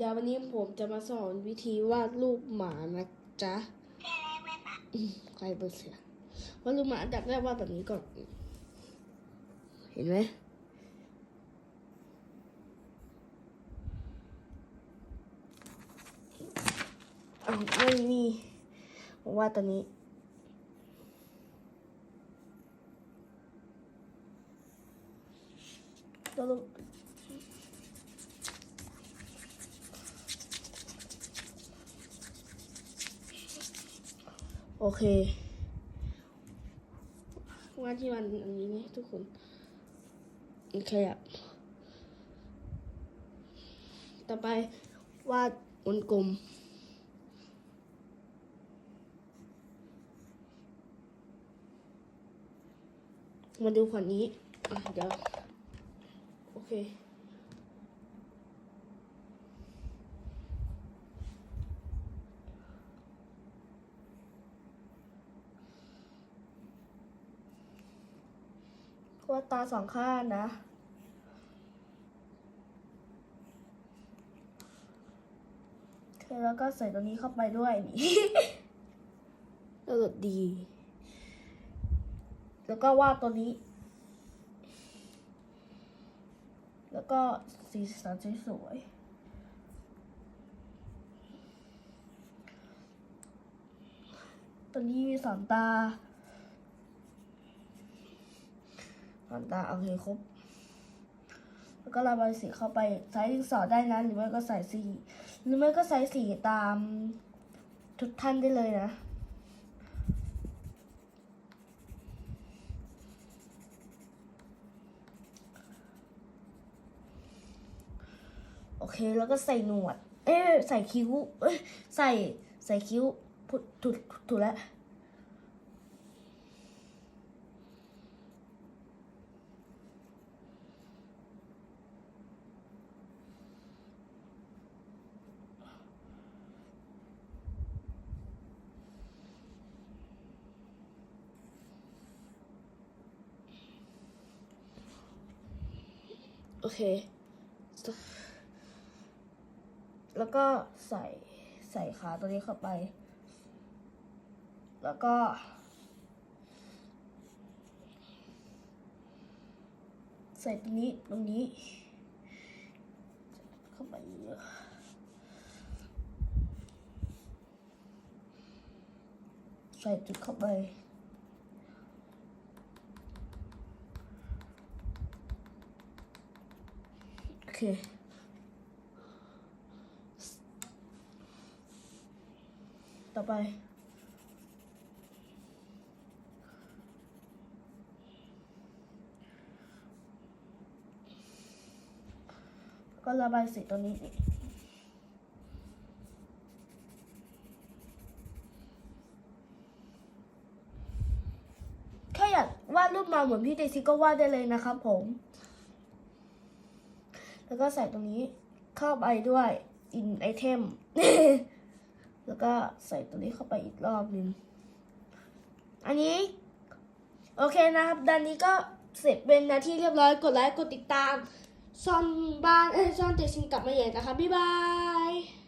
เดี๋ยววันนี้ผมจะมาสอนวิธีวาดรูปหมานะจ๊ะใครเปิดเสียงวาดรูปหมาดับแรกวาดแบบนี้ก่อน เห็นไหมอ้าวไม่มีวาดตัวนี้ตัว โอเคว่าที่มันอันนี้นี่ทุกคนโอเคอะต่อไปวาดวงกลมมาดูขวดนี้ เดี๋ยว โอเค วาดตาสองข้างนะโอเคแล้วก็ใส่ตัวนี้เข้าไปด้วยนี่เออดี แล้วก็วาดตัวนี้ แล้วก็สีสันสวยๆตัวนี้มีสองตา สองตาโอเคครบ แล้วก็ระบายสีเข้าไปใช้ดินสอได้นะ หรือไม่ก็ใส่สี หรือไม่ก็ใส่สีตามทุกท่านได้เลยนะโอเค แล้วก็ใส่หนวด เอ้ใส่คิ้ว เอ้ใส่ใส่คิ้วพูถูถูแล้ว โอเค แล้วก็ใส่ใส่ขาตัวนี้เข้าไป แล้วก็ ใส่ตรงนี้ตรงนี้ เข้าไปเยอะใส่จุดเข้าไป โอ เคต่อไป ก็ระบายสีตัวนี้แค่อยากวาดรูปมาเหมือนพี่เดซิก็วาดได้เลยนะครับผม แล้วก็ใส่ตรงนี้เข้าไปด้วยอินไอเทมแล้วก็ใส่ตรงนี้เข้าไปอีกรอบนึง อันนี้ โอเคนะครับด้านนี้ก็เสร็จเป็นนาที่เรียบร้อยกดไลค์กดติดตามซ่อนบ้านเอ้ซ่อนเด็กชิงกลับมาใหญ่นะคะ บ๊ายบาย